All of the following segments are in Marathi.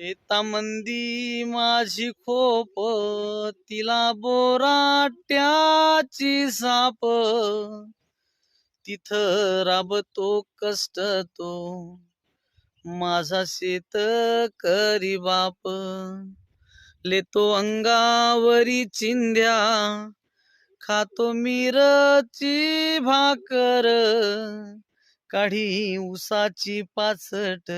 शेतामंदी माझी खोप तिला बोराट्याची साप. तिथं राबतो कष्ट तो माझा शेत करी बाप. लेतो अंगावरी चिंध्या खातो मिरची भाकर. काढी उसाची पाचट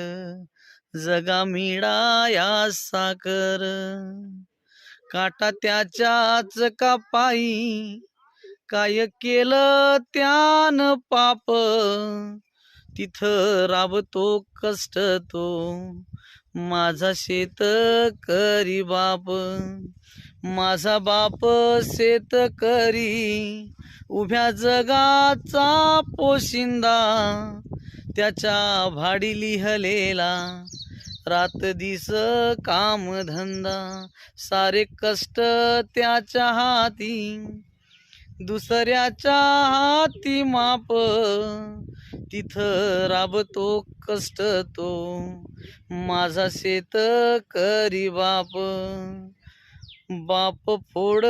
जगा मिळाया साकर काटा त्याच्याच कापाई. काय केलं त्यान पाप. तिथं राबतो कष्ट तो. माझा शेत करी बाप. माझा बाप शेत करी. उभ्या जगाचा पोशिंदा. त्याच्या भाडी लिहलेला. रात दिस काम धंदा सारे कष्ट त्याच्या हाती दुसऱ्याच्या हाती माप तिथं राबतो कष्ट तो. माझा शेत करी बाप बाप फोड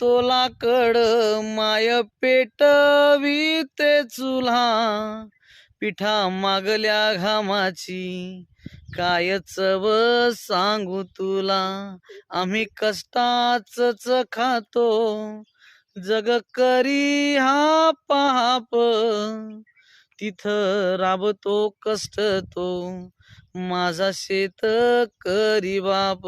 तोला लाकड माय पेटवी ते चुल्हा. पिठा मागल्या घामाची. काय चव सांगू तुला? आम्ही कष्टाच खातो. जग करी हा पाप. तिथं राबतो कष्ट तो. माझा शेत करी बाप.